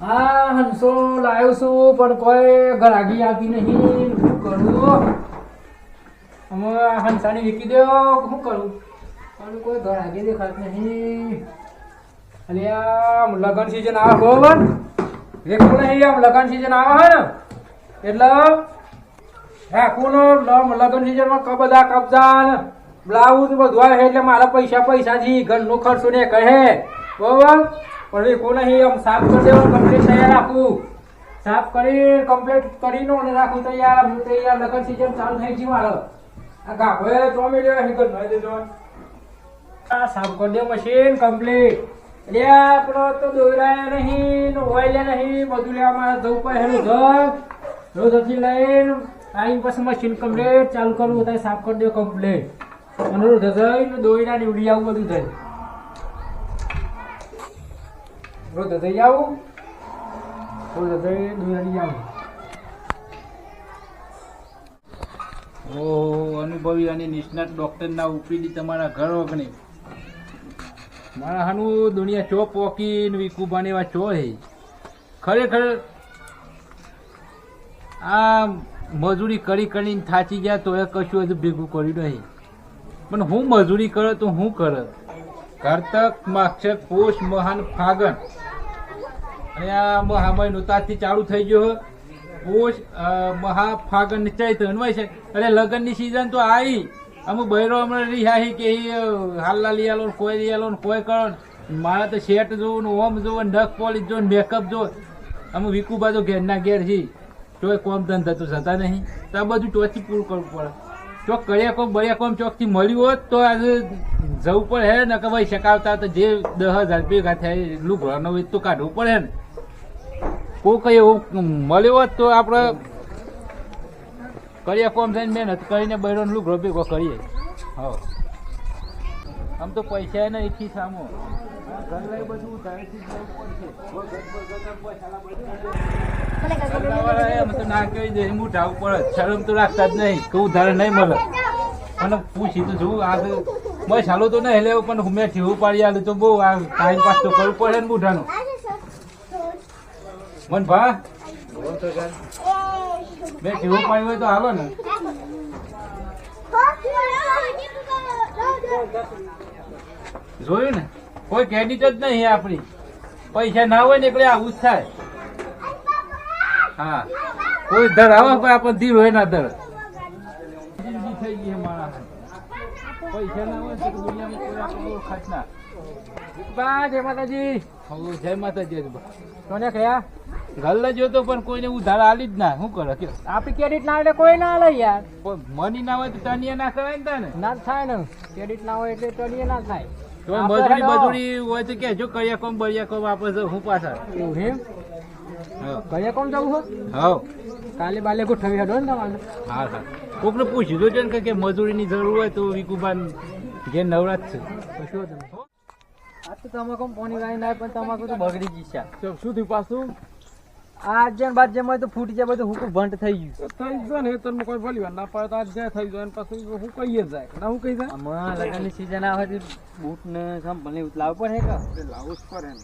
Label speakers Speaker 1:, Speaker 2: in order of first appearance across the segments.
Speaker 1: હા, હંસો લાવ્યો છું, પણ કોઈ ગરાગી આવતી નહીં. શું કરું? અમે હંસાની વીકી દો શું કરું? પણ કોઈ ગરાગી દેખાત નહીં. અને આમ લગન સિઝન આવે બરોબર દેખવું નહીં, આમ લગન સિઝન આવે, હે ને એટલે રાખવું લગ્ન સિઝનમાં કબજા કબજા બ્લાઉઝ બધું આવે એટલે મારા પૈસા પૈસા જી ઘરનો ખર્ચો ને કહે. બરોબર પણ દેખવું નહીં આમ સાફ કરી દેવાનું કમ્પ્લીટ તૈયાર રાખવું સાફ કરી કમ્પ્લીટ કરીને અને રાખું તૈયાર. હું તૈયાર લગન સીઝન ચાલુ થઈ ગઈ મારો. આ ગાભે ચોમી લેવા હિકર નહીં દેજો આ સાફ કરી દે મશીન કમ્પ્લીટ એટલે આપણો તો દોરાયા નહીં ઓઇલ્યા નહીં, બધું લેવા મારે જવું પડે એનું ઘર. રોજથી લઈને આવીને પછી મશીન કમ્પ્લીટ ચાલુ કરવું બધા સાફ કરી દે કમ્પ્લીટ અને રોજ જઈને દોરીના નીવડી આવું બધું થાય. રોજ જઈ આવું, રોજ જઈ દોરી આવું.
Speaker 2: ઓહો અનુભવી અને નિષ્ણાત ડોક્ટરના ઉપીડી તમારા ઘર ઓગણે. મારા હાનું દુનિયા ચો પોકી વિકુબાને એવા ચો હે. ખરેખર આ મજૂરી કરી કરીને થાચી ગયા તો એ કશું હજુ ભેગું કર્યું નહીં. પણ હું મજૂરી કરો તો હું કરે? કારતક માક્ષર પોષ મહાન ફાગણ. અને આ મહામય તાજથી ચાલુ થઈ ગયો. પોષ મહા ફાગણ ને ચૈત્ર અનવાય છે. લગ્ન લગ્નની સિઝન તો આવી. અમુક બૈરો હમણાં રિહાહી કે હાલ્લા ને કોઈ ને કોઈ કરો ને. મારે તો શેટ જોવું ને ઓમ જોવું નખ પોલીસ જોવું ને મેકઅપ જો અમે વિકુબા તો ઘેરના ઘેર છીએ તોય કોમ ધંધા તો થતા નહીં. તો આ બધું ટોચી પૂરું કરવું પડે. ચોક કર્યા કોમ બળ્યા કોમ ચોકથી મળ્યું હોત તો આજે જવું પડે હે ને કે ભાઈ શકાવતા તો જે દસ હજાર ભેગા થાય એટલું ઘરનો વેચ તો કાઢવું પડે ને. કોઈ કઈ એવું મળ્યો હોત તો આપણે કર્યા કોમ થઈને મહેનત કરીને બૈરો લુગડો ભેગો કરીએ. હા આમ તો પૈસા એને એથી સામો. ઘર બધું ઉધારેથી જ પડશે. ઘરવાળા એમ તો ના કહી દે હું ઢાવ પડે શરમ તો રાખતા જ નહીં કે ઉધારે નહીં મળે. મને પૂછી તો જોઉં આ તો મેં ચાલો તો નહીં લેવું પણ મેં ઠેવું પાડી આલું તો બહુ આ ટાઈમ પાસ તો કરવું પડે ને બુઢાનું મન ભા? મેં ઠેવું પાડ્યું હોય તો હાલો ને. જોયું ને? કોઈ ક્રેડિટ જ નહીં આપણી. પૈસા ના હોય ને એટલે આવું જ થાય હા. કોઈ ધર આવે કોઈ આપણને ધીર હોય ના ધર થઈ ગઈ માણસ પૈસા ના હોય તો દુનિયામાં કોઈ આપણને ઓળખાય ના
Speaker 1: બા જય માતાજી.
Speaker 2: હવે જય માતાજી.
Speaker 1: કોને કયા
Speaker 2: ગલ્લે જોતો પણ કોઈને ઉધાર આલી જ ના. શું કરે? કયો?
Speaker 1: આપી ક્રેડિટ ના એટલે કોઈ ના લે યાર.
Speaker 2: મની ના હોય તો તનિયા ના કરાય ને તને?
Speaker 1: ના થાય ને. ક્રેડિટ ના હોય એટલે ટણીએ ના થાય.
Speaker 2: તો
Speaker 1: આપણે
Speaker 2: મજૂરી મજૂરી હોય તો કે જો કર્યા કોમ બળિયા કોમ આપે છે હું પાછા.
Speaker 1: એવું એમ?
Speaker 2: હા.
Speaker 1: ઘરે કોણ જવું
Speaker 2: હા?
Speaker 1: કાલે બાલે ગોઠવી હેડો ને તમારે.
Speaker 2: હા હા. કોકને પૂછ્યું તો છે ને કે મજૂરીની જરૂર હોય તો વિકુબાન જે નવરાત છે.
Speaker 1: પૂછ્યો તમે. આ તો તમાકુ પાણી વાળી ના પણ તમાકુ તો બગડી ગઈ છે.
Speaker 3: શું થયું પાછું?
Speaker 1: આજ જેમ બાદ જેમ હોય તો ફૂટી જાય બધું હુકું ભંટ થઈ ગયું
Speaker 3: તો થઈ ગયું ને તને કોઈ ભલી વાર ના પાડે તો આજ જાય થઈ જાય ને પાછું હું કહીએ જ જાય. ના હું કહી જાય?
Speaker 1: આમાં લગ્નની સીઝન આવે તો બૂટ ને સંભળે લાવવું પડે કે?
Speaker 3: લાવવું લાવું જ પડે ને.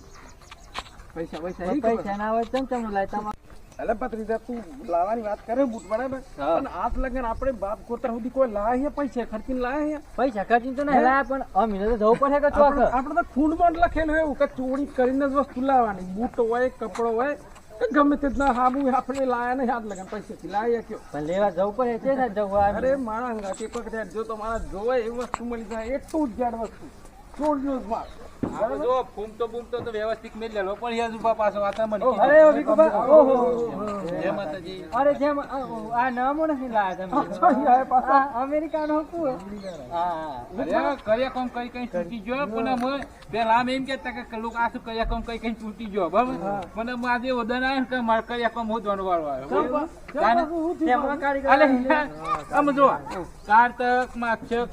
Speaker 3: પૈસા પૈસા
Speaker 1: પૈસા ના હોય ચમ ચમ લાય? તમારે
Speaker 3: એટલે પત્રીજા તું લાવવાની વાત કરે બૂટ બરાબર
Speaker 1: હા.
Speaker 3: આજ લગન આપણે બાપ કોતર સુધી કોઈ લાયા પૈસા? ખર્ચીને લાયા હે?
Speaker 1: પૈસા ખર્ચીને તો નહીં લાયા પણ અમીને તો જવું પડે કે ચોક
Speaker 3: આપણે આપણે તો ખૂંડમાં લખેલું એવું કે ચોરી કરીને જ વસ્તુ લાવવાની. બૂટ હોય કપડો હોય ગમે તે ના હાબુ આપણે લાયા નહીં આજ લગન. પૈસાથી લાયા કયો?
Speaker 1: પણ લેવા જવું પડે છે ને જવું
Speaker 3: અરે મારા એક વખત જો તમારા જોવે એ વસ્તુ મળી જાય એટલું જ જાડ વસ્તુ. ચોરનો જ માલ.
Speaker 1: હા
Speaker 2: અરે કર્યા કોમ કઈ કઈ છૂટી ગયો પણ પેલા આમ એમ કેતા કે લોકો આ શું કર્યા કોમ કઈ કઈ છૂટી ગયો બરાબર? મને હું આજે ઓદન આવ્યો કે મારે કર્યા કોમ હોદવાનો વાળો આવ્યો. માક્ષક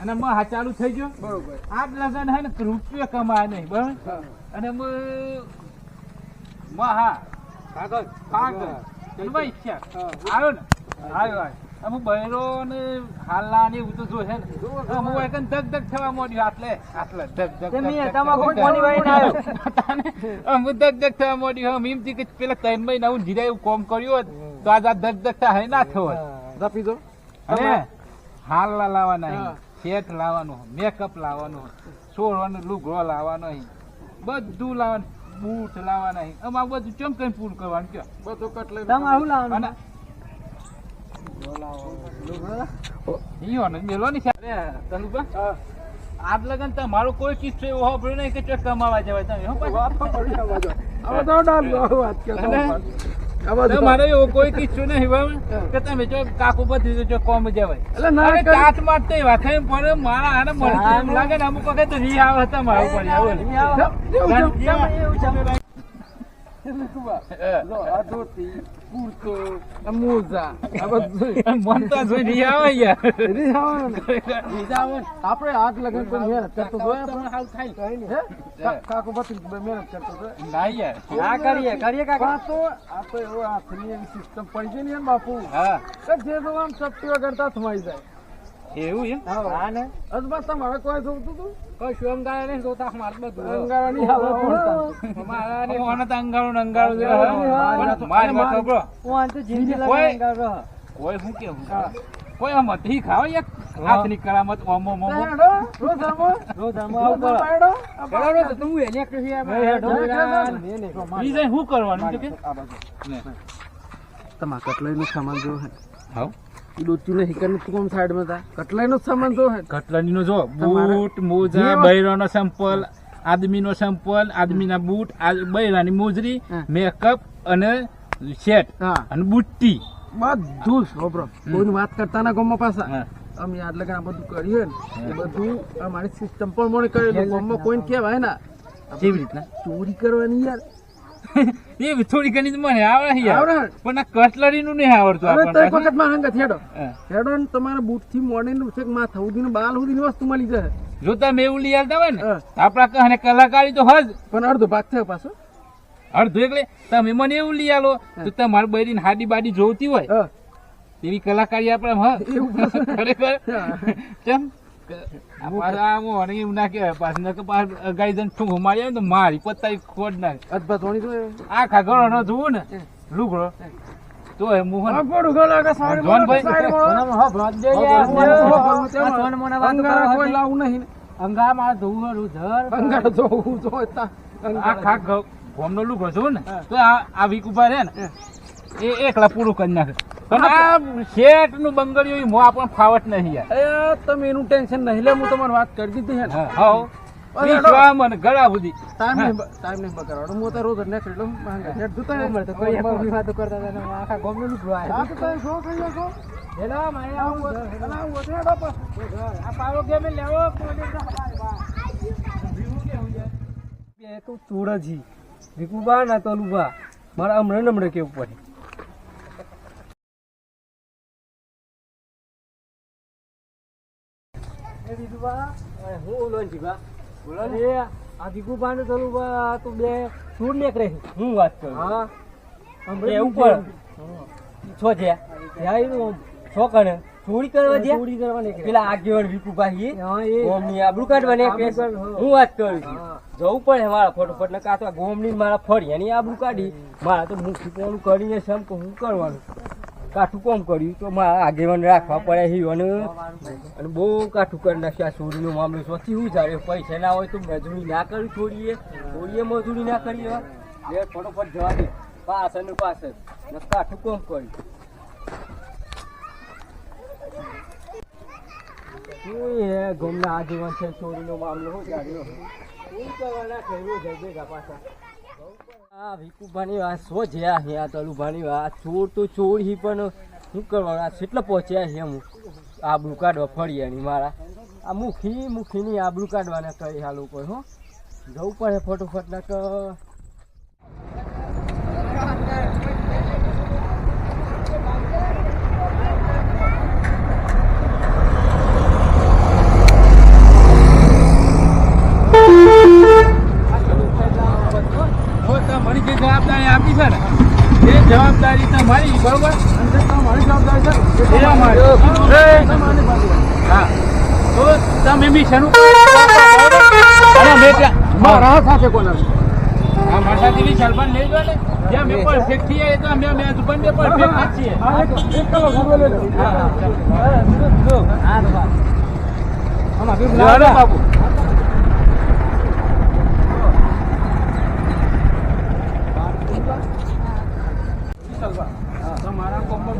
Speaker 2: અને માં હા ચાલુ થઈ ગયો.
Speaker 3: બરોબર.
Speaker 2: આજ લગન હે ને રૂપિયા કમાય નહીં બરોબર
Speaker 3: હા.
Speaker 2: અને મ માં હા કાગળ. કાગળ ચલવા ઈચ્છા. આવ્યો ને? આવ્યો આવ્યો. અમુક બહેરો ને હાલના ને એવું તો જો હે ને. હું એક ધક ધક થવા મોડ્યું આટલે. આટલે ધક ધક
Speaker 1: તે મેં
Speaker 2: ધક ધક
Speaker 1: તમાકુ
Speaker 2: આવ્યો? થવા મોડ્યું. હમ એમ કે પેલા ત્રણ મહિના હું જીરા એવું કોમ કર્યું હોત તો આજ આ ધક ધક થાય ના થયો.
Speaker 3: જા પીધો
Speaker 2: અને હાલ લાવવાના નહીં શેઠ લાવવાનું મેકઅપ લાવવાનું છોડવાનો લુગડો લાવવાનો બધું લાવવાનું બૂટ લાવવાના નહીં અમારે બધું ચમ કઈ પૂરું કરવાનું કયો?
Speaker 3: બધો કટલે
Speaker 1: તમારું લાવવાનું?
Speaker 2: આજ લગન તમારો કોઈ કિસ્સો એવો હોભળ્યો નહીં કે ચોક કમાવા જવાય તમે
Speaker 3: પડી.
Speaker 2: તમારો એવો કોઈ કિસ્સો નહીં બરાબર? કે તમે જો કાકુ બધી ચોક કોમ જવાય
Speaker 3: એટલે ના
Speaker 2: અરે મારતે થાય પણ મારા આને મળતું એમ લાગે ને અમુક વખત રી આવે તમારા ઉપર આવું ને.
Speaker 3: જેવું, જેવું,
Speaker 2: એવું છે.
Speaker 3: આ કુર્તો, આ મોજા, આ બધું.
Speaker 2: મન તો જોઈ રી આવે યાર
Speaker 3: રી આવે ને. આપણે હાથ લગન પર મહેનત કરતો હતો, આપણે. હે? કા- કાકો બધી મહેનત કરતો હતો.
Speaker 2: ના યાર
Speaker 1: હા કરીએ કરીએ કાકા
Speaker 3: આ તો આ તો એવો એવી સિસ્ટમ પડી ગઈ ને બાપુ
Speaker 2: હા
Speaker 3: કે જે જો આમ ચપટી વગરતા થમાઈ જાય
Speaker 2: એવું એમ?
Speaker 1: હા. ને?
Speaker 3: અજબા તમારે કોઈ જોતું
Speaker 1: કશું અંગારા નહીં જોતા મારે બધું.
Speaker 2: તો
Speaker 1: જિંદગી
Speaker 2: કોઈ- શું કેવું? કોઈ આમ હતી ખાવ એક? હાથની કરામત ઓમો મોમો
Speaker 3: આવું
Speaker 1: બરાબર તો તું એને કહી
Speaker 2: શું કરવાનું કે?
Speaker 3: આ બાજુ.
Speaker 2: ને.
Speaker 3: તમારે કટલાઈનું સામાન જો હે. નહીં કે તું કોમ સાઈડમાં તા કટલાઈનું સામાન જો હે
Speaker 2: કટલાનીનો જો બૂટ મોજા બૈરાનો સેમ્પલ આદમીનો સેમ્પલ આદમીના બૂટ બૈરાની મોજરી મેકઅપ અને શેટ અને બુટ્ટી.
Speaker 3: બધું હોભળો. કોઈની વાત કરતા ના ગમો પાછા. અમે આજ કે આ બધું કર્યું ને એ બધું અમારી સિસ્ટમ પણ મને કરેલું. ગમમાં કોઈને કહેવાય ના.
Speaker 2: કેવી રીતના?
Speaker 3: ચોરી કરવાની યાર.
Speaker 2: એ થોડી ઘણી જ મને આવડે
Speaker 3: આવડે?
Speaker 2: પણ આ કટલરીનું નહીં આવડતું
Speaker 3: હવે તો એક વખતમાં હંગત હેડો. હેડો ને તમારા બૂટથી મોડીને છેક માથા સુધીનું બાલ સુધી વસ્તુ મળી જાય
Speaker 2: જો તમે એવું લઈ આવતા હોય ને આપડા કહે કલાકારી તો હજ.
Speaker 3: પણ અડધો ભાગ થયો પાછો.
Speaker 2: અડધો એટલે તમે મને એવું લઈ આલો તો તમારે બૈરીને હાડી બાડી જોતી હોય.
Speaker 3: હા.
Speaker 2: એવી કલાકારી આપણે હા.
Speaker 3: એવું.
Speaker 2: ખરેખર. કેમ? મારી આવે ને ખોટ. આખા ન જોવું ને લુગડો તો એ મુહન
Speaker 3: આ પોડું ગળા કે સાઈડ
Speaker 2: જોન
Speaker 3: મોડો,
Speaker 2: ભાઈ.
Speaker 3: સાઈડ મોડો.
Speaker 1: સોનામાં હા, ભરાત દે
Speaker 3: હા,
Speaker 1: યાર.
Speaker 3: ભરાત દે.
Speaker 1: હા, ભરાત સોન મોના વાતો
Speaker 3: કોઈ લાવું નહીં ને.
Speaker 1: અંગારા મારે ધર.
Speaker 3: જોવું જોઈએ
Speaker 2: આખા ગોમનો લુગડો જોવું ને તો આ આ વીક ઊભા રહે ને એ એકલા પૂરું કરી નાખે શેઠનું બંગડીયું ઈ આપણને ફાવટ નહીં યાર
Speaker 3: તમે એનું ટેન્શન નહીં લે હું તમારી વાત કરી દીધી હે ને.
Speaker 2: હા હાવ. મને ગળા સુધી
Speaker 3: ટાઈમ નહીં બ- ટાઈમ નહીં બગાડવાનો. હું તો રોજ જ નીકળી લઉં. માંગે. હેડ જોતા હે.
Speaker 1: અમારે તો કોઈ એકોની વાતો કરતા હતા ને આખા ગામનું લુગડું આયા.
Speaker 3: હા, તો તમે શો ખાઈ લો, શો.
Speaker 1: હેલો, મારે આવું
Speaker 3: આવું
Speaker 1: ધર,
Speaker 3: હોય.
Speaker 1: હેલો.
Speaker 3: અને આવું હોય તો હેડો પાછું.
Speaker 1: આ પાવડો ગમે લેવો કોઈને તો હમારે બા. બે તો ચોર જ છી. ભીખુબા ના તલુબા મારા હમણાં નમણે કેવું પડે એ ભીખુબા, અરે હું ઓલો ને. ભીખુબા. અરે, આ ભીખુબા ને તલુબા તું બે ચોર નીકળે છે.
Speaker 2: હું વાત કરું?
Speaker 1: હા. હમણાં
Speaker 2: એવું પણ.
Speaker 1: છો. છે ત્યાં છો કણે. ચોરી કરવા દે ચોરી કરવા નીકળે પેલા આગેવાન વિકુભાઈ ગોમની આબરૂ કાઢવા નીકળે હું વાત કરું છું. જવું પડે મારા ફટોફટ ને કાં તો આ ગોમની મારા ફરી એની આબરૂ કાઢી. મારા તો મુખી કોણ કરીને છે હું કરવાનું? કાઠું કોમ કર્યું તો મારા આગેવાન રાખવા પડે છે અને બહુ કાઠું કરી નાખ્યું ચોરીનો મામલો. સોથી શું જાય પૈસા ના હોય તો મજૂરી ના કરી છોડીએ. છોડીએ મજૂરી ના કરીએ બે ફટોફટ જવા દે. પાછળ ને પાછળ. કાઠું કોમ કર્યું. શું એ ગમના આગેવાન છે ચોરીનો મામલો? જાણ્યો શું કરવાના? કર્યું છે ભેગા પાછા. આ વિકુભાની વાત સો છે? આ તલુભાની વાત. ચોર તો ચોર હી, પણ શું કરવાનું? આ કેટલા પહોંચ્યા છે હું આબરૂ કાઢવા ફળિયાની મારા. આ મુખી, મુખીની આબરૂ કાઢવાના કરી આ લોકો, હો. જવું પડે ફટોફટ ના તો
Speaker 2: જો તમારી જે જવાબદારી તમારી બરોબર?
Speaker 3: અને તમારી જવાબદારી છે.
Speaker 2: હા. તો તમે બી કરો અને મેં ત્યાં
Speaker 3: મારા સાથે કોણ
Speaker 2: આ માતાજીની સલમાન લઈ જો ને. જ્યાં મેં પરફેક્ટ છીએ એ તો અમે અમે દુકાન બંને પરફેક્ટ જ છીએ.
Speaker 3: હા, એક કલાક ઊભો રહેજો.
Speaker 2: હા, હા.
Speaker 3: હા, જો, જો. આમાં ભીમ
Speaker 2: જો, હાલો બાપુ
Speaker 3: ચાલવા. તમારા કોમમાં બી જવાનું છે, બરાબર? એ મામૂલી છે. એક પર થાય. તો હું વાત કરું? એ જગ્યા, એ જગ્યા, ગુરુ.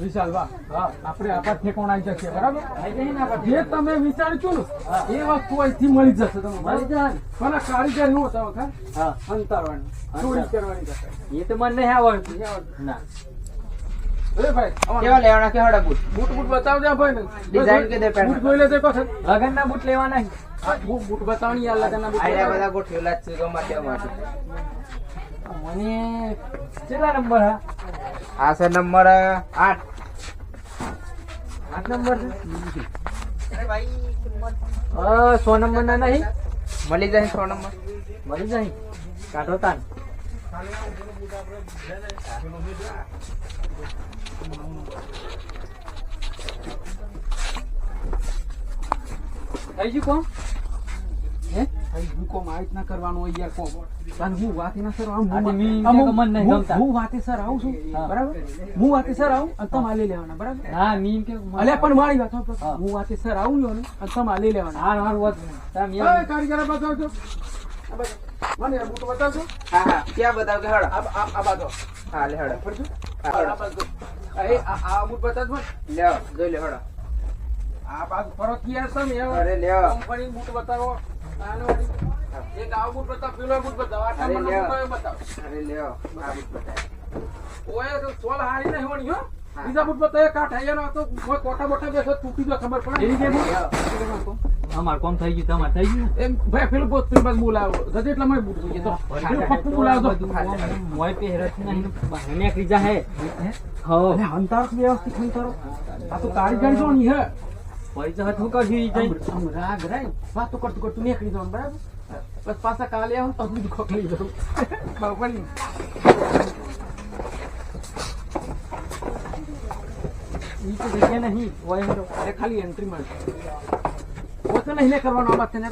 Speaker 3: વિશાલભા, આપણે આપણા ઠેકાણે જશે બરાબર? જે તમે વિચાર્યું ને એ વસ્તુ અહીંથી મળી જશે તમે? પણ આ કારીગરનું હતા વખત. અંતારવાની ચોરી કરવાની
Speaker 1: એ તો મને નહીં આવડતું. ના.
Speaker 3: ભાઈ
Speaker 1: કેવા લેવાના કેવાડા બૂટ
Speaker 3: બૂટ બૂટ બતાવજો ભાઈ ને
Speaker 1: કે દે પેન્ટ
Speaker 3: બૂટ જોઈ લેજે પાછળ.
Speaker 1: લગન ના બૂટ લેવાના
Speaker 3: આ બૂટ બૂટ બતાવની લગન લગનના બૂટ
Speaker 1: આયરા બધા ગોઠવેલા છે ગમે માટે. મને કેટલા નંબર હા? આ છે નંબર આઠ. આઠ નંબર સો નંબર ના નહીં? મળી જાય સો નંબર. મળી જાય? કાઢો તાન. થઈ ગયું કોણ? હે?
Speaker 3: હું કોમ આ રીતના કરવાનું હોય યાર કોમ. કારણ હું વાતે ના સર આવું.
Speaker 1: આ તો મી
Speaker 3: હું-
Speaker 1: કે
Speaker 3: હું-
Speaker 1: મન નહીં ગમતા.
Speaker 3: હું વાતે સર આવું છું. બરાબર? હું વાતે સર આવું અને તમે આ લેવાના બરાબર?
Speaker 1: હા મીમ કે
Speaker 3: અલ્યા પણ મારી વાત
Speaker 1: હું.
Speaker 3: વાતે સર આવું ને અને તમે આ લેવાના.
Speaker 1: હાર હાર વાત તમે
Speaker 3: એ કારીગર બતાવજો મને આ બૂટ બતાવજો.
Speaker 1: હા હા. ક્યાં બતાવ કે હડો.
Speaker 3: આ આ આ
Speaker 1: હા લે હડો.
Speaker 3: ફરજો. આ આ આ આ આ બતાવજો મને.
Speaker 1: લ્યો જોઈ લે હડો.
Speaker 3: આ બાજુ ફરો કે યાર તમે
Speaker 1: અરે
Speaker 3: કંપની બતાવો. એક આ બૂટ બતાવો પેલો બૂટ બતાવો આ
Speaker 1: અરે
Speaker 3: નંબરનો
Speaker 1: લ્યો.
Speaker 3: બૂટ કયો બતાવો?
Speaker 1: અરે લ્યો આ બૂટ બતાય
Speaker 3: ઓય તો સોલ હારી નહીં હોણી હો. બીજા બૂટ બતાવે કાઠ આયા તો કોઈ કોટા બોટા બેસો તૂટી જો ખબર પડે
Speaker 1: એવી કેમ? અમાર કોમ થઈ ગયું તમાર થઈ ગયું?
Speaker 3: એમ ભાઈ પેલું બોત પેલું બોલાવો એટલે મારે બૂટ જોઈએ તો. પેલું પપ્પુ બોલાવો તો.
Speaker 1: મોય પહેરત નહીં બહાર નીકળી જાહે હો.
Speaker 3: અરે વ્યવસ્થિત અંતર આ તો કારીગર જો ની હે.
Speaker 1: પૈસા કરશું ઈ જઈ
Speaker 3: આમ- આમ રાગ રાય વાતો કરતું કરતું નીકળી જવાનું બરાબર? બસ પાછા કાલે આવું તો બધું ખોખલી જવું પડી?
Speaker 1: ઈ તો જગ્યા નહીં ઓય હેડો
Speaker 3: એ ખાલી એન્ટ્રી મળશે ઓ તો નહીં ને કરવાનો આ બાત છે ને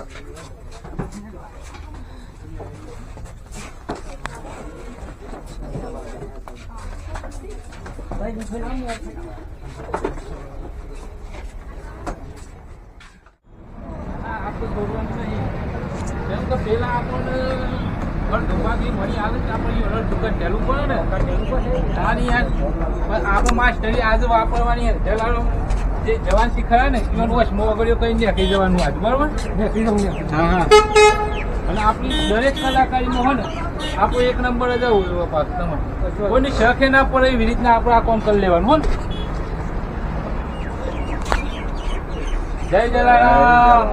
Speaker 2: આ આપણે છોડવાનું કે પેલા આપણને અડધોમાંથી મળી આવે તો આપણે દુકાન પડે ને. યાર, પણ આપણે માસ્ટરી આજે વાપરવાની. જે જવાન શીખવાડે ને ઈવન વોશ મો વગડ્યો કઈ નીકળી જવાનું આજ બરોબર? હા હા. અને આપણી દરેક કલાકારીમાં હોય ને આપણો એક નંબર જ આવું એવો પાક તમારે કોઈની શખે ના પડે એવી રીતના આપણે આ કામ કરી લેવાનું હોય ને. જય જલારામ.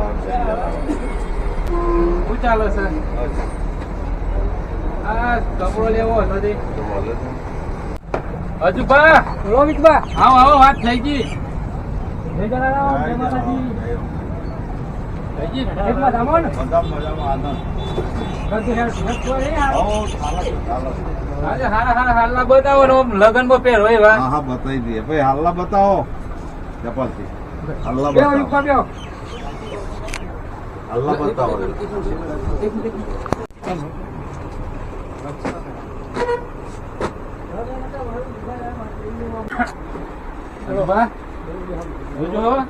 Speaker 2: શું ચાલે છે આ કપડો લેવો હતો તે. હજુ બા
Speaker 1: રોમિત બા.
Speaker 2: આવો આવો વાત થઈ ગઈ.
Speaker 1: જય જલારામ જય માતાજી.
Speaker 2: થઈ ગઈ?
Speaker 1: એકમાં જામો ને.
Speaker 4: બધા મજામાં આનંદ.
Speaker 1: બધું હેડ હેડ તો નહીં આ.
Speaker 4: આવો ચાલો ચાલો
Speaker 2: આજે હારા હારા હાલના બતાવો ને આમ લગનમાં પહેરો
Speaker 4: હા હા બતાવી દઈએ. ભાઈ હાલના બતાવો. ચપલથી હાલના બતાવો. હાલના બતાવો
Speaker 2: બા જોજો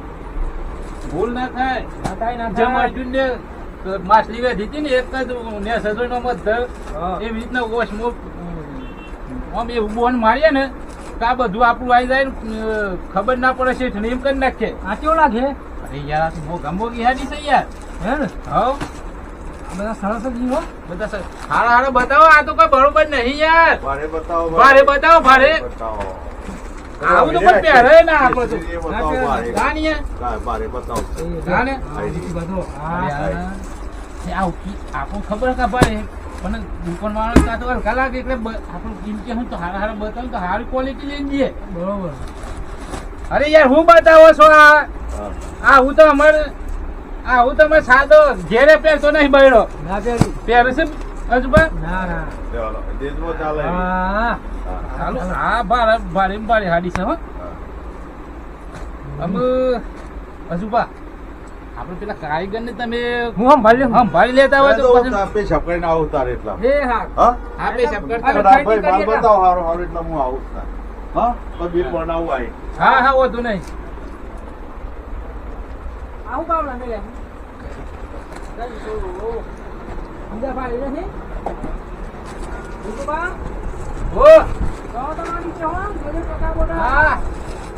Speaker 2: ભૂલ ના થાય
Speaker 1: ના
Speaker 2: જેમ
Speaker 1: અર્જુન
Speaker 2: ને માછલી વેધી હતી ને એક જ ને સદોનો મત
Speaker 1: થયો
Speaker 2: એવી રીતના ઓશ આમ એ બોન મારીએ ને તો આ બધું આપણું આવી જાય ને ખબર ના પડે છે એમ કરી નાખે
Speaker 1: આ કેવું લાગે?
Speaker 2: અરે યાર આ તો બહુ ગમો ગિહાડી છે યાર.
Speaker 1: હે ને હા બધા
Speaker 2: સર. હારા હારા બતાવો આ તો કોઈ બરોબર નહીં યાર.
Speaker 4: ભારે બતાવો
Speaker 2: ભારે. બતાવો ભારે.
Speaker 4: બતાવો.
Speaker 2: આવું તો પણ પહેરે ના આપણે તો
Speaker 4: એ બતાવો ભારે.
Speaker 2: જાણીએ
Speaker 4: ભારે બતાવો.
Speaker 2: જાણે
Speaker 1: આ બધું. આ
Speaker 2: યાર. તે આ. ઉકી- આપણને ખબર કે ભાઈ પણ દુકાનવાળો કાં તો હલકા લાગે એટલે આપણું કિંમતી કે હું તો હારા હારા બતાવું તો હારી ક્વોલિટી લઈ જઈએ
Speaker 1: બરોબર.
Speaker 2: અરે યાર હું બતાવો છો આ?
Speaker 4: હા.
Speaker 2: આ હું તો અમારે આ હું તમે સાદો ઘેરે પહેરતો નહીં બૈરો
Speaker 1: ના
Speaker 2: પહેરે છે અજુબા?
Speaker 1: ના ના.
Speaker 4: તે ઓલો, ચાલે.
Speaker 1: હા.
Speaker 4: હા.
Speaker 2: ચાલો આ ભારે ભારે ભારે હાડી છે હો.
Speaker 4: હા.
Speaker 2: અજુબા આપણે પેલા કારીગર ને તમે
Speaker 1: હું સંભાળી
Speaker 2: સંભાળી લેતા હોય
Speaker 4: તો
Speaker 2: તો પછી
Speaker 4: આપે છપકાઈને આવું તારે એટલા.
Speaker 1: હા.
Speaker 4: હા?
Speaker 2: આપે સબ
Speaker 1: અરે,
Speaker 2: કરતા
Speaker 4: પણ આ ભાઈ માલ બતાવો હારો હારો એટલે હું આવું. હા? તો બિલ બનાવું આઈ.
Speaker 2: હા હા વધુ નહીં.
Speaker 1: આવું કામ લાગે લે. બીજા ભાઈ નથી બા
Speaker 2: ઓ.
Speaker 1: તો તમારી છે હો જોડે ટકા બોટા.
Speaker 2: હા.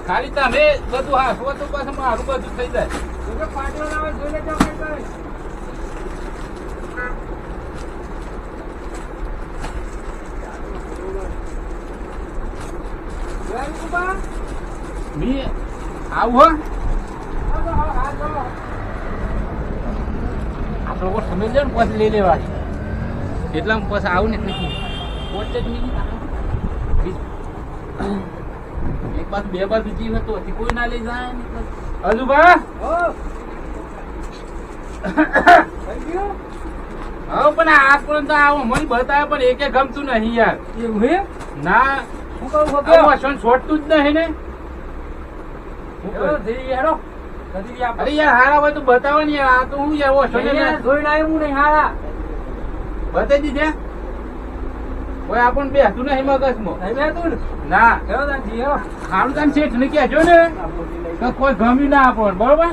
Speaker 2: ખાલી તમે બધું હા સો તો પાછું મારું બધું થઈ જાય.
Speaker 1: જોડે પાટલો લાવે જોડે જો કઈ. કરે જોઈ
Speaker 2: મી આવું હો
Speaker 1: હા હા હા ચલો
Speaker 2: આપણે લોકો સમજ ને પછી લઈ પછી આવું ને પોતે જ નહીં. એક બાજુ બે બાજુ બીજી હતો હજી કોઈ ના લઈ જાય હજુ બા હવે પણ આ પણ તો આવો મને બતાવે પણ એકે ગમતું નહીં યાર.
Speaker 1: એવું હે?
Speaker 2: ના.
Speaker 1: હું કહું
Speaker 2: છોડતું જ નહીં ને?
Speaker 1: હેડો.
Speaker 2: અરે યાર હારા હોય તો બતાવો ને યાર આ તો હું યાર ને.
Speaker 1: જોઈને હું નહીં હારા.
Speaker 2: બતાવી દીધે? કોઈ આપણને બેસતું નહીં મગજમાં.
Speaker 1: નહીં બેતું ને?
Speaker 2: ખારું તાન શેઠ ને કહેજો ને. તો કોઈ ગમ્યું ના આપણને બરોબર?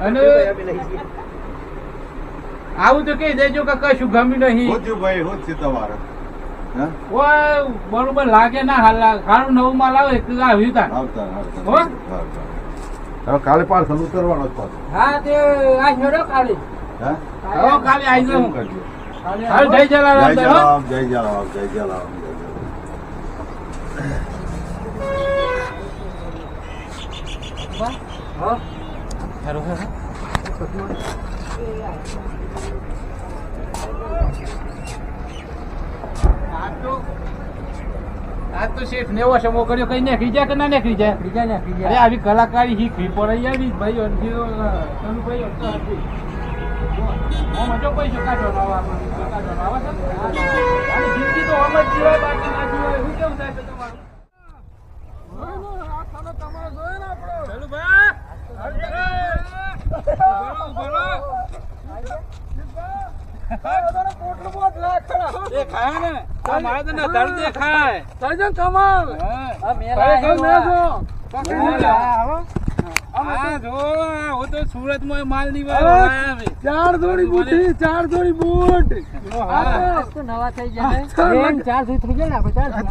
Speaker 2: અને આવું તો કહી દેજો કે કશું ગમ્યું નહીં.
Speaker 4: ભાઈ હોત છે તમારે
Speaker 2: કોઈ બરોબર લાગે ના હાલ સારું નવું માં આવે આવ્યું તાન
Speaker 4: આવતા આવતા
Speaker 2: હો?
Speaker 4: આવતા. હવે કાલે પાર્સલ કરવાનો જ પાછો.
Speaker 1: હા તે આ હેડો કાલે.
Speaker 4: હા?
Speaker 2: કાલે આવી જાઉં.
Speaker 4: કરજો.
Speaker 2: જય જલારામ
Speaker 4: જય જલારામ જય જલારામ જય જલારામ જય જલારામ.
Speaker 1: હા.
Speaker 2: હેરો, હેરો. આ તો શેઠ નેવો સમો કર્યો કઈ નેકરી જાય કે ના નેકરી જાય?
Speaker 1: નેકરી
Speaker 2: જાય
Speaker 1: નેકરી
Speaker 2: આવી કલાકારી શીખવી પડાઈ આવી ભાઈ ભાઈ મજો પૈસો કાઢો જિંદગી તો ખાયા ને. સમાજને દર્દ દેખાય.
Speaker 3: સજન કમાલ.
Speaker 2: હા.
Speaker 1: મેલા
Speaker 2: આવ્યો હું તો સુરતમાં
Speaker 3: ચાર જોડી બુટી ચાર જોડી બૂટ.
Speaker 1: નવા થઈ જાય થઈ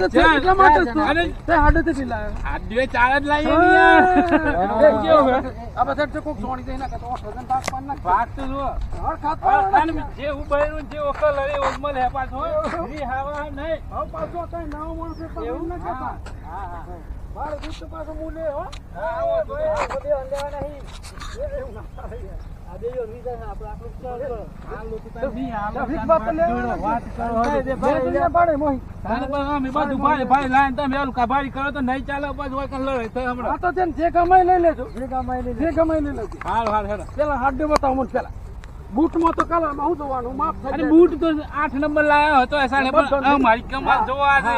Speaker 1: જાય આજે ચાર
Speaker 3: જ લાવી
Speaker 2: આ
Speaker 3: બધા
Speaker 2: જે ઓકલ લઈ ઉમલ હેપા પાછો. હા હા.
Speaker 3: મારું દૂધ તો પાછું મૂલે હો.
Speaker 2: હા
Speaker 1: બધે અંધાવા નહીં.
Speaker 3: એવું ના પેલા બૂટમાં તો કલરમાં હું જોવાનું? માફ
Speaker 2: બૂટ તો આઠ નંબર લાયા હતો મારી કમાલ જોવા છે.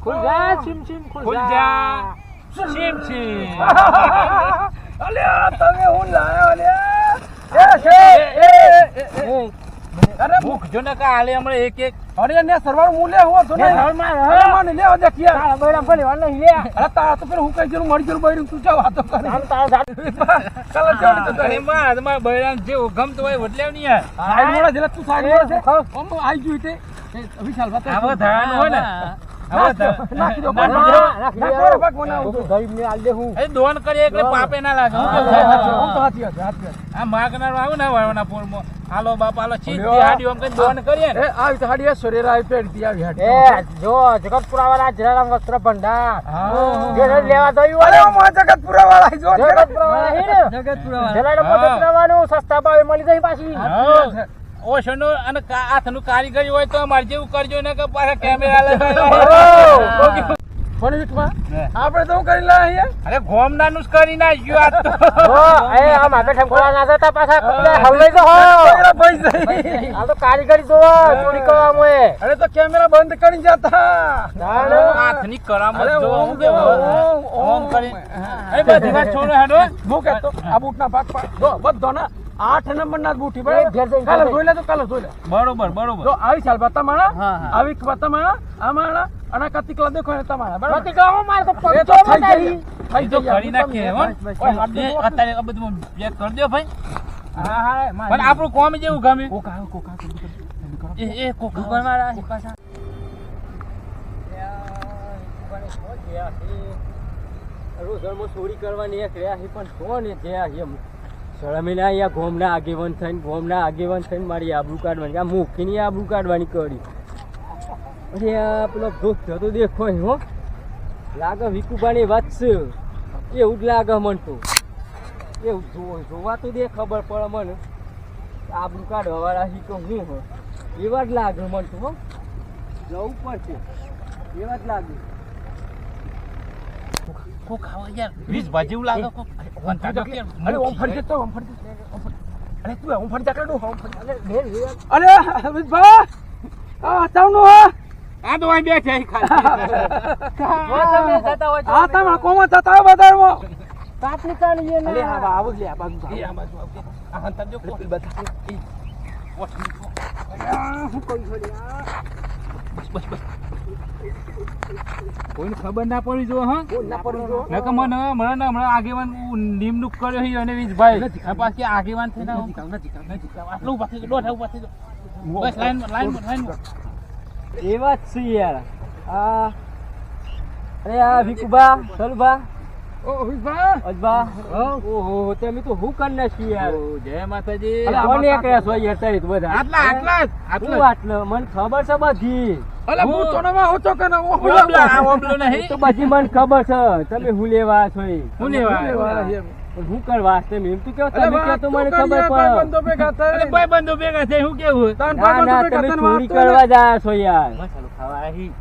Speaker 1: ખુલજા છીમ છીમ
Speaker 2: ખુલજા છીમ છીમ
Speaker 3: અલ્યા તમે હું લાયો અલ્યા એ છે એ એ અરે
Speaker 2: મુખ જો ને કા આલે હમણે એક એક.
Speaker 3: અરે ને સરવાર મૂલે હો તો ને
Speaker 1: હળમાં
Speaker 3: હળમાં લે ઓ દેખિયા
Speaker 1: તારા બૈરા ભલે વાલે લે.
Speaker 3: અરે તારા તો પર હું કઈ જરું મરી જરું બૈરું તું ચા વાતો કરે.
Speaker 1: હાલ તારા સાથ
Speaker 3: કલ ચોડ તો
Speaker 2: તને માં માં બૈરાન જે ગમતો હોય વડલે ની યાર.
Speaker 3: સાઈ મોળા જેલા તું સાઈ છે ઓમ આઈ ગયું તે. વિશાલ વાત
Speaker 2: હવે ધાન હોય ને. માગનાર આવું ને વાળવાના પોરમાં હાલો બાપા હાલો ચીજ
Speaker 3: દી
Speaker 2: હાડી ઓમ કઈ દોન કરીએ ને.
Speaker 3: એ આવી તો હાડી એ સોરેરા આવી પેડતી આવી હાડી.
Speaker 5: જો જગતપુરા વાળા જલારામ વસ્ત્ર ભંડાર
Speaker 3: હા.
Speaker 5: જે લેવા જયું
Speaker 3: અરે
Speaker 5: હોય.
Speaker 3: જગતપુરા વાળા જો
Speaker 5: જગતપુરા વાળા હે ને? વાળા
Speaker 2: હા.
Speaker 5: વસ્ત્ર વાળાનું સસ્તા ભાવે મળી જાય પાછી.
Speaker 2: ઓશનો અને હાથનું કારીગરી હોય તો અમારે જેવું કરજો ને કે પાછા કેમેરા લગાવી.
Speaker 3: આપણે તો કરી લા અહીંયા?
Speaker 2: અરે ગોમનાનું જ કરી નાખ્યું આજ તો.
Speaker 5: એ આ માગે ઠમકોડા ના થતા પાછા. કપડા હલવાઈ ગયો હો.
Speaker 3: કેમેરા બંધ થઈ.
Speaker 5: આ તો કારીગરી જોવા ચોરી કરવા મોએ.
Speaker 3: અરે તો કેમેરા બંધ કરી જતા.
Speaker 2: હાથની કરામત જો હું કેવું.
Speaker 3: ઓમ, ઓમ.
Speaker 2: ઓમ કરી. એ બધી વાત છોડો હેડો.
Speaker 3: હું કહેતો આ બૂટના ભાગ પાડ. જો બધો ના આઠ નંબરના
Speaker 5: ના બુઠી
Speaker 3: કાલે
Speaker 5: જોઈ
Speaker 3: જોઈ લે તો કાલે જોઈ લે.
Speaker 2: બરોબર બરોબર.
Speaker 3: આવી ચાલ બતા માણા. આવી બતા માણા આ માણા અને કતિકલા દેખો ને તમારા બરાબર?
Speaker 5: કતિકલા હું મારે તો પગ
Speaker 3: થઈ. જાય
Speaker 2: એ તો કરી નાખીએ હો. અત્યારે આ બધું ચેક કરી દો ભાઈ.
Speaker 5: હા, હા,
Speaker 2: પણ આપણું કોમ જેવું ગમ્યું
Speaker 3: કોકા કોકા
Speaker 2: એ એ કોક
Speaker 5: દુકાનવાળા છે. પાછા. રોજરમાં ચોરી કરવાની એક રહ્યા છે પણ કોણ થયા છે એમ? શરમીના અહીંયા ગોમના આગેવાન થઈને ગોમના આગેવાન થઈને મારી આબરૂ કાઢવાની આ મુખીની આબરૂ કાઢવાની કરી. અરે આ પેલો ભૂખ થતો દેખો હો. લાગે વિકુબાની વાત છે. એવું જ લાગે મન તો. એવું જોવો જોવા તો દે ખબર પડે મને. આબરું કાઢ હવારા શીખો હું હો. એવા જ લાગે મન તો હો. જવું પડશે એવા જ લાગે.
Speaker 2: કોક ખાવા યાર વીસ ભાજી એવું લાગે કોક.
Speaker 3: અરે ઓમ ફરી જતો ઓમ ફરી જતો, અરે તું ઓમ ફરી જા ઓમ ફરી
Speaker 5: અરે ઘેર
Speaker 3: અરે અમિતભા આ તાવનું હા.
Speaker 2: આ તો અહીં બેઠે ખાલી.
Speaker 3: હા તમે કોમાં થતા બધામાં
Speaker 5: કાપની કાઢીએ
Speaker 3: અરે હા આવો લે આ બાજુ
Speaker 2: આ બાજુ આ હંતા જો. બસ બસ બસ. કોઈને ખબર ના પડી જો હા?
Speaker 3: ના પડું જો?
Speaker 2: નકર મને હમણાં ના હમણાં આગેવાન નિમણૂક કર્યો છે અને વીજભાઈ. પાછી આગેવાન થઈને આવું. આટલું દોઢ બસ લાઈન લાઈન લાઈન.
Speaker 5: એવા જ છે યાર. આ અરે આ વિકુબા સલભા.
Speaker 3: ઓ અમિતભા
Speaker 5: અજબા. ઓહો તમે તો હું કરી નાખ્યું યાર?
Speaker 2: જય માતાજી.
Speaker 5: કોને એકલા છો યાર તઈ બધા?
Speaker 2: આટલા આટલા આટલા
Speaker 5: આટલું? મને ખબર છે બધી.
Speaker 3: અલે હું તો નવા હોતો કે ઓ
Speaker 2: ઓબલો, આ ઓબલો નહીં.
Speaker 5: તો બધી મને ખબર છે. તમે હું લેવા છો
Speaker 2: હું લેવા
Speaker 5: હું કરવા તમે એમ તો કેવો તમે કહો તો મને ખબર
Speaker 3: ભેગા થાય.
Speaker 2: અરે ભાઈ ભેગા કેવું
Speaker 3: તાન ભેગા
Speaker 5: ચોરી
Speaker 3: વાત
Speaker 5: કરવા જાય છો યાર.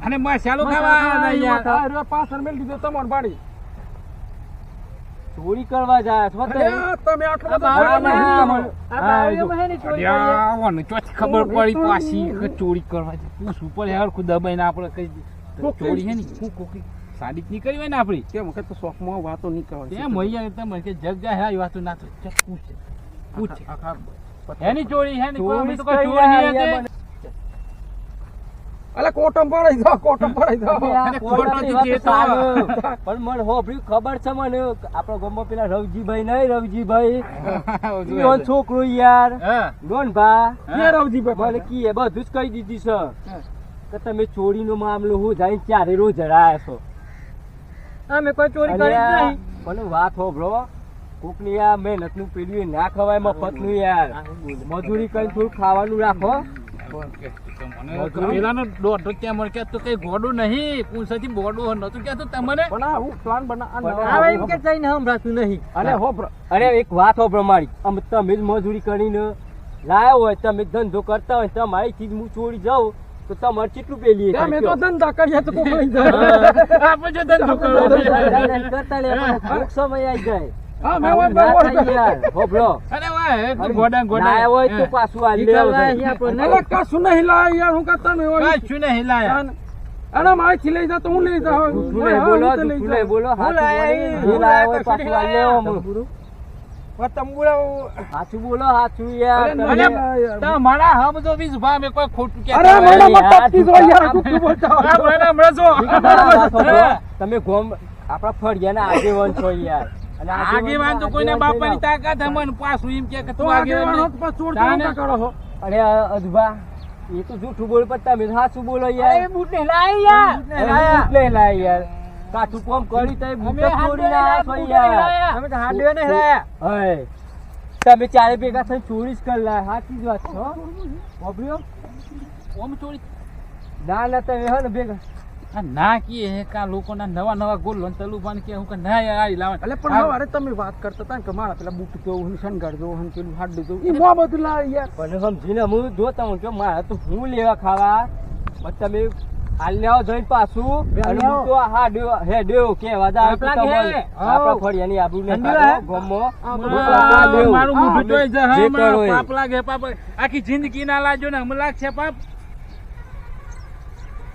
Speaker 2: અને મસાલો ખાવા આવ્યા યાર.
Speaker 3: આ પાછળ મેલ દીધો તમાર પાડી
Speaker 5: ચોરી કરવા જાય છો તમે
Speaker 3: આટલો બધો
Speaker 5: ના,
Speaker 3: ભાઈબંધ
Speaker 5: ના,
Speaker 3: નહીં.
Speaker 5: મને- હા, એ જો.
Speaker 2: અલ્યા, ઓને ચોથી ખબર પડી પાછી ચોરી કરવા જાય પૂછવું પડે? ખુદ દબાઈને આપણે કહી દઈએ. ચોરી હે ને? હું કોકી સાડી જ નહીં કરી હોય ને આપણી.
Speaker 3: કેમ? કે તો શોખમાં વાતો નહીં કરવાની.
Speaker 2: તેમ અહીંયા તમે કે જગ જાય હા, વાતો ના થાય. પૂછે. પૂછે. એની ચોરી હેની ચોરી કોઈ? તો કોઈ ચોરી નહીં
Speaker 3: અલે કોટમ પડાઈ દો કોટમ પડાઈ દો.
Speaker 5: પણ મને ખબર છે મને આપણા ગામમાં પેલા રવજીભાઈ નહીં રવજીભાઈ? છોકરો યાર.
Speaker 2: ડોન
Speaker 5: ભા.
Speaker 3: એ રવજી
Speaker 5: મને કીએ બધું જ કહી દીધી છે. કે તમે ચોરીનો મામલો હું જઈને ચારે રોજ જડાયા છો? અમે કોઈ ચોરી
Speaker 3: કરી નહીં.
Speaker 5: પણ વાત હોભળો કોકની આ મહેનતનું પેલું ના ખવાય મફતનું યાર. મજૂરી કરી થોડું ખાવાનું રાખો તમે જ મજૂરી કરીને લાયા હોય તમે ધંધો કરતા હોય તમારી ચીજ હું ચોરી જાઉં. તો તમારે કેટલું પેલી
Speaker 3: અમે તો ધંધા કરીએ તો કોક લઈ જાય
Speaker 2: આપણે જે ધંધો
Speaker 5: કરતા લે સમય આવી જાય. બોલો બોલો. સાચું બોલો સાચું યાર.
Speaker 2: તમારા હમ તો વીસ ભા મેં કોઈ ખોટું કહેતા
Speaker 3: અરે મને મત ટપકી યાર શું બોલતા
Speaker 2: મને હમણાં જો.
Speaker 5: મારા વાત હોભળો. તમે ગોમ આપણા ફળિયાના આગેવાન છો યાર. અને
Speaker 2: આગેવાન તો કોઈના બાપાની તાકાત હે. પાછું એમ કે કે
Speaker 3: તો આગેવાન ચોર કરો.
Speaker 5: અરે અજભા
Speaker 3: એ તો જૂઠું બોલ પણ તમે સાચું બોલો યાર.
Speaker 1: બૂટ ને લાય. યાર
Speaker 3: બૂટ લાય યાર. સાચું કોમ કરી તઈ બૂટ ચોરી ના યાર
Speaker 1: અમે તો હાડવે ને લાયા
Speaker 3: હે તમે ચારે ભેગા થઈ ચોરી જ કરી લાય. સાચી જ વાત છે હો.
Speaker 2: ઓમ ચોરી.
Speaker 3: ના ના તમે હે ને ભેગા.
Speaker 2: આ ના કીએ હે કા લોકોના નવા નવા ગોલ લોન તલુ બાન કે હું કે ના યાર લાવ
Speaker 3: એટલે પણ હવે તમે વાત કરતા હતા કે મારા પેલા બૂટ જોવું હું શણગાર જોવું હું પેલું હાડ જોવું ઈ મો બધું યાર. પણ સમજીને હું જોતા હું કે મારા તો હું લેવા ખાવા? પણ તમે હાલ જોઈ પાછું અને હું તો હા ડ્યો હે ડેવ કેવા જા
Speaker 1: આપણા
Speaker 3: તમારે.
Speaker 1: ઘેરે.
Speaker 3: આપણા ફળિયાની આબુ ને
Speaker 1: હે?
Speaker 3: ગમો.
Speaker 2: મારું મોઢું જોઈ
Speaker 3: જ હે
Speaker 2: પાપ લાગે પાપ આખી જિંદગી ના લાજો ને હમ લાગશે પાપ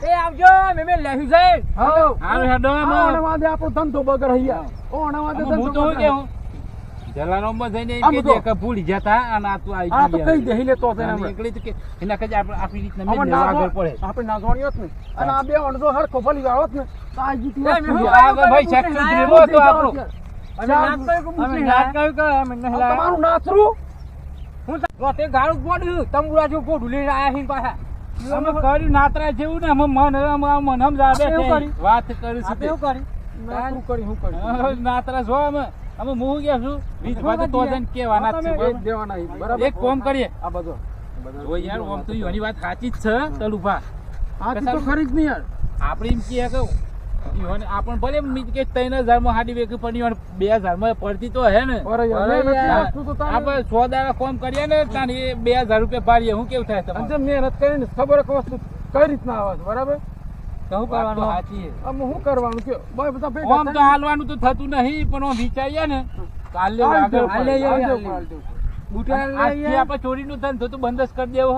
Speaker 1: એ આવજો મે મે લેહી જઈ
Speaker 3: હા
Speaker 2: હારું હેડો
Speaker 3: આ
Speaker 2: આમાં.
Speaker 3: ઓણવાદે આપણો ધંધો બગડ હૈયા. ઓણવાદે
Speaker 2: આમાં હું
Speaker 3: ધંધો બગડ.
Speaker 2: કેવું જલારામમાં જઈને એમ દે કે ભૂલી જતા અને આ તું આવી
Speaker 3: આ તો
Speaker 2: કઈ
Speaker 3: કહી દે हिले તો તેને
Speaker 2: અને તો કે એના કઈ આપણે આપણી રીતના મેં આગળ પડે
Speaker 3: આપણે ના જોણ્યો ને. અને આ બે અણજો હરખો ફરી વાળો ને, તો આ જીતી.
Speaker 2: આગળ ભાઈ શક દેવો તો આપણો
Speaker 1: અમે નાચ કર્યું કે
Speaker 3: અમે
Speaker 1: ને
Speaker 3: નાચ
Speaker 1: લાયા?
Speaker 3: કર્યું કે અમે નહીં તમારું નાચરું?
Speaker 1: હું તો ગાળું પોડ્યું તમુરા જો પોડું લઈને આયા હિન પાછા
Speaker 2: અમે કર્યું નાતરા જેવું ને અમે મન મન છે.
Speaker 1: કર્યું?
Speaker 2: વાત
Speaker 1: કરી
Speaker 3: શું કરી, હું કરી.
Speaker 2: નાતરા જો અમે અમે હું ગયા છું. વીસ ભાગે તો જઈને કહેવાના જ છે?
Speaker 3: દેવાના બરાબર?
Speaker 2: એક કોમ કરીએ.
Speaker 3: આ બધો.
Speaker 2: જો યાર ઓમ તો યોની વાત સાચી જ છે તલુભા
Speaker 3: આ તો ખરી જ નહીં યાર.
Speaker 2: આપણે એમ કહે કે ઈવોને આપણને ભલે મી કે ત્રણ હાડી વેકી પણ ઈવોને બે હજારમાં પડતી તો હે ને. આપણે સો દાડા કોમ કરીએ ને તાન બે હજાર રૂપિયા પાડીએ હું કેવું થાય
Speaker 3: જે મહેનત કરીને ખબર વસ્તુ કઈ રીતના આવે છે, બરાબર?
Speaker 2: શું કરવાનું? સાચી છે.
Speaker 3: આમ શું કરવાનું? કયો ભાઈ બધા ભેગા
Speaker 2: ઓમ તો હાલવાનું તો થતું નહીં પણ ઓમ વિચારીએ ને કાલે આગળ આપણે ચોરીનું ધંધો તો બંધ જ કરી દેવો.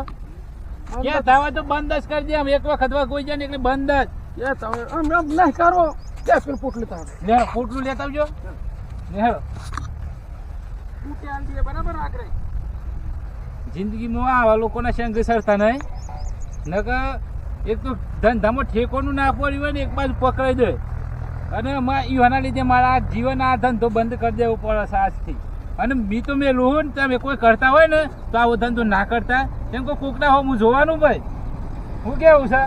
Speaker 2: ક્યાં થવા તો બંધ જ કરી દે આમ એક વખત કોઈ જાય ને એટલે બંધ જ.
Speaker 3: એ તમે આમ આમ નહીં કરો. પોટલું
Speaker 2: લે પોટલું લેતા આવજો. લે હેડો.
Speaker 3: બૂટે આલ દઈએ, બરાબર આખરે
Speaker 2: જિંદગીમાં આવા લોકોના સંગ સરતા નહીં. નકર એક તો ધંધામાં ઠેકોનું ના પડ્યું હોય ને, એક બાજુ પકડાઈ દે. અને ઈવાના લીધે મારા જીવન આ ધંધો બંધ કરી દેવો પડે આજથી. અને મી તો મેં લોહો ને, તમે કોઈ કરતા હોય ને, તો આવો ધંધો ના કરતા. કેમ કે કોકના હો હું જોવાનું ભાઈ હું કેવું છે?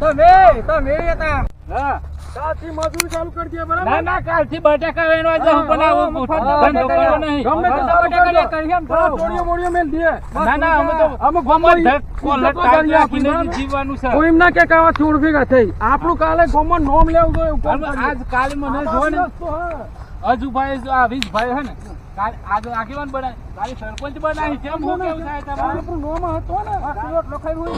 Speaker 1: તમે તમે હતા.
Speaker 2: હા.
Speaker 3: કાલથી મજૂરી ચાલુ કરી દે બરાબર?
Speaker 2: ના ના કાલથી બટાકા વેણવા જાવ
Speaker 1: બનાવો
Speaker 2: ધંધો કરો નહીં.
Speaker 3: ગમે તો
Speaker 1: બટાકા
Speaker 3: કરી
Speaker 1: એમ
Speaker 3: ચોરીઓ બોરીઓ મેલ દઈએ.
Speaker 2: ના ના અમે તો
Speaker 3: અમે
Speaker 2: અમે કોલટ
Speaker 3: કરી
Speaker 2: રાખીને જીવવાનું છે
Speaker 3: કોઈ ના કે કાવા છોડ ભેગા થઈ. આપણું કાલે ગોમાં નોમ લેવું
Speaker 2: અને આજ કાલે મને જો ને.
Speaker 3: આ વસ્તુ, હા.
Speaker 2: અજુભાઈ જો આ વીસભાઈ હે ને. આગેવાન બનાવી તારી સરપંચ બનાવી કેમ હું કેવું થાય તમારે?
Speaker 3: નોમ હતો ને.
Speaker 1: લખાઈ હોય